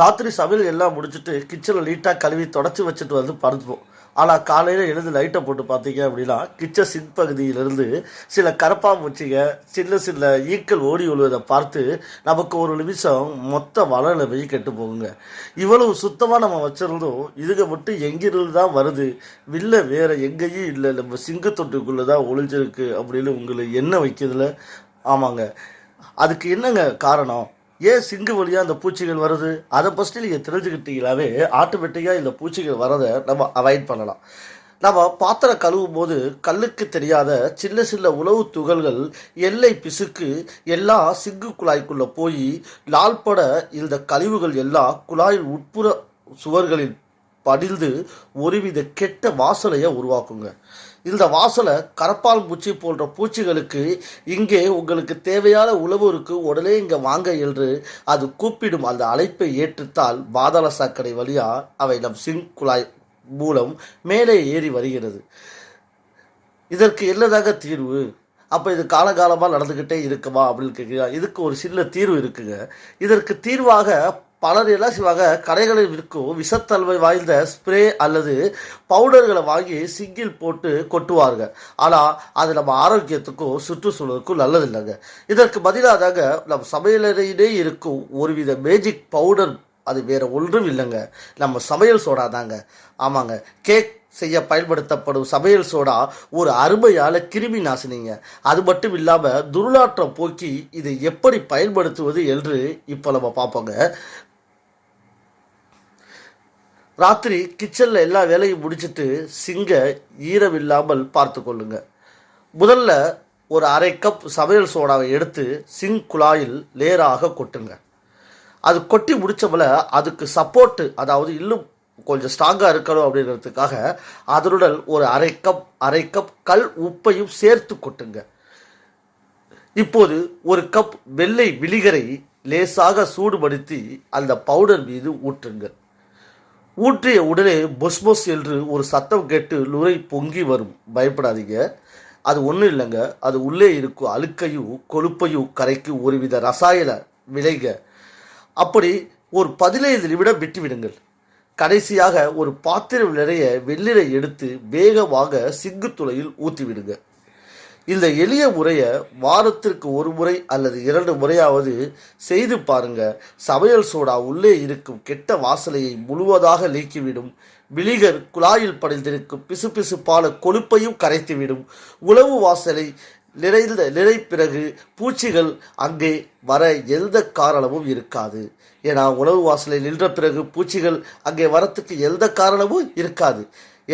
ராத்திரி சமையல் எல்லாம் முடிச்சுட்டு கிச்சனில் நீட்டாக கழுவி தொடச்சி வச்சுட்டு வந்து படுத்துப்போம். ஆனால் காலையில் எழுந்து லைட்டை போட்டு பார்த்தீங்க அப்படின்னா கிச்சன் சிங் பகுதியிலிருந்து சில கரப்பாம்பூச்சிங்க சின்ன சின்ன ஈக்கள் ஓடி விழுவதை பார்த்து நமக்கு ஒரு நிமிஷம் மொத்த வளநிலைமை போய் கெட்டு போகுங்க. இவ்வளவு சுத்தமாக நம்ம வச்சுருந்தோம் இதுங்க மட்டும் எங்கிருந்து தான் வருது? இல்லை வேறு எங்கேயும் இல்லை. நம்ம சிங்கு தொட்டுக்குள்ளே தான் ஒளிஞ்சிருக்கு அப்படின்னு உங்களை என்ன வைக்கிறதுல? ஆமாங்க. அதுக்கு என்னங்க காரணம்? ஏன் சிங்கு வழியாக அந்த பூச்சிகள் வருது அதை ஃபஸ்ட்டு நீங்கள் தெரிஞ்சுக்கிட்டீங்களாவே ஆட்டோமேட்டிக்காக இந்த பூச்சிகள் வரதை நம்ம அவாய்ட் பண்ணலாம். நம்ம பாத்திரம் கழுவும் போது கல்லுக்கு தெரியாத சின்ன சின்ன உணவு துகள்கள் எல்லை பிசுக்கு எல்லாம் சிங்கு குழாய்க்குள்ளே போய் லால்பட இந்த கழிவுகள் எல்லாம் குழாயில் உட்புற சுவர்களில் படிந்து ஒருவித கெட்ட வாசனையை உருவாக்குங்க. இந்த வாசலை கரப்பால் பூச்சி போன்ற பூச்சிகளுக்கு இங்கே உங்களுக்கு தேவையான உழவருக்கு இருக்கு உடனே இங்கே வாங்க என்று அது கூப்பிடும். அந்த அழைப்பை ஏற்றுத்தால் பாதாள சாக்கடை வழியா அவை நம் சிங் குழாய் மூலம் மேலே ஏறி வருகிறது. இதற்கு என்னதாக தீர்வு? அப்போ இது காலகாலமாக நடந்துக்கிட்டே இருக்குமா அப்படின்னு கேட்குறீங்க இதுக்கு ஒரு சின்ன தீர்வு இருக்குங்க. இதற்கு தீர்வாக பலர் என்ன செய்வாங்க? கடைகளில் விற்கும் விஷத்தன்மை வாய்ந்த ஸ்ப்ரே அல்லது பவுடர்களை வாங்கி சிங்கில் போட்டு கொட்டுவார்கள். ஆனால் அது நம்ம ஆரோக்கியத்துக்கும் சுற்றுச்சூழலுக்கும் நல்லது இல்லைங்க இதற்கு பதிலாக நம் சமையலறையிலே இருக்கும் ஒருவித மேஜிக் பவுடர் அது வேறு ஒன்றும் இல்லைங்க. நம்ம சமையல் சோடா தாங்க. ஆமாங்க. கேக் செய்ய பயன்படுத்தப்படும் சமையல் சோடா ஒரு அருமையான கிருமி நாசினிங்க. அது மட்டும் இல்லாமல் துர்நாற்றம் போக்கி இதை எப்படி பயன்படுத்துவது என்று இப்போ நம்ம பார்ப்போங்க. ராத்திரி கிச்சனில் எல்லா வேலையும் முடிச்சிட்டு சிங்க ஈரம் இல்லாமல் பார்த்து கொள்ளுங்க. முதல்ல ஒரு அரை கப் சமையல் சோடாவை எடுத்து சிங் குழாயில் லேராக கொட்டுங்க. அது கொட்டி முடித்தவள அதுக்கு சப்போர்ட்டு அதாவது இன்னும் கொஞ்சம் ஸ்ட்ராங்காக இருக்கணும் அப்படிங்கிறதுக்காக அதனுடன் ஒரு அரை கப் அரை கப் கல் உப்பையும் சேர்த்து கொட்டுங்க. இப்போது ஒரு கப் வெள்ளை விழிகரை லேசாக சூடுபடுத்தி அந்த பவுடர் மீது ஊற்றுங்கள் ஊற்றிய உடனே பொஸ் பொஸ் என்று ஒரு சத்தம் கேட்டு நுரை பொங்கி வரும். பயப்படாதீங்க. அது ஒன்றும் இல்லைங்க. அது உள்ளே இருக்கும் அழுக்கையும் கொழுப்பையும் கரைக்கு ஒருவித ரசாயன விளைக அப்படி ஒரு பதினைந்து நிமிடம் விட்டுவிடுங்கள். கடைசியாக ஒரு பாத்திரம் நிறைய வெள்ளிலை எடுத்து வேகமாக சிங்கு துளையில் இந்த எளிய முறையை வாரத்திற்கு ஒரு முறை அல்லது இரண்டு முறையாவது செய்து பாருங்க. சமையல் சோடா உள்ளே இருக்கும் கெட்ட வாசலையை முழுவதாக நீக்கிவிடும். விழிகர் குழாயில் படிந்திருக்கும் பிசுபிசுப்பான கொழுப்பையும் கரைத்துவிடும். உழவு வாசலை நிறைந்த நிறை பிறகு பூச்சிகள் அங்கே வர எந்த காரணமும் இருக்காது. ஏன்னா உணவு வாசலில் நின்ற பிறகு பூச்சிகள் அங்கே வரத்துக்கு எந்த காரணமும் இருக்காது.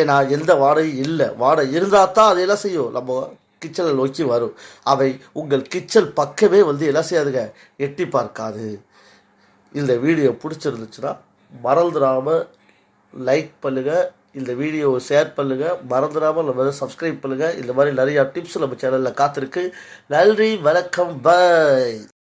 ஏன்னா எந்த வாடையும் இல்லை. வாடை இருந்தால் தான் அது என்ன செய்யும்? நம்ம கிச்சனை நோக்கி வரும். அவை உங்கள் கிச்சன் பக்கமே வந்து என்ன செய்யாதுங்க? எட்டி பார்க்காது. இந்த வீடியோ பிடிச்சிருந்துச்சுன்னா மறந்துடாமல் லைக் பண்ணுங்கள் இந்த வீடியோவை ஷேர் பண்ணுங்கள் மறந்துடாமல் நம்ம சப்ஸ்கிரைப் பண்ணுங்கள் இந்த மாதிரி நிறையா டிப்ஸ் நம்ம சேனலில் காத்திருக்கு. நன்றி வணக்கம் பாய்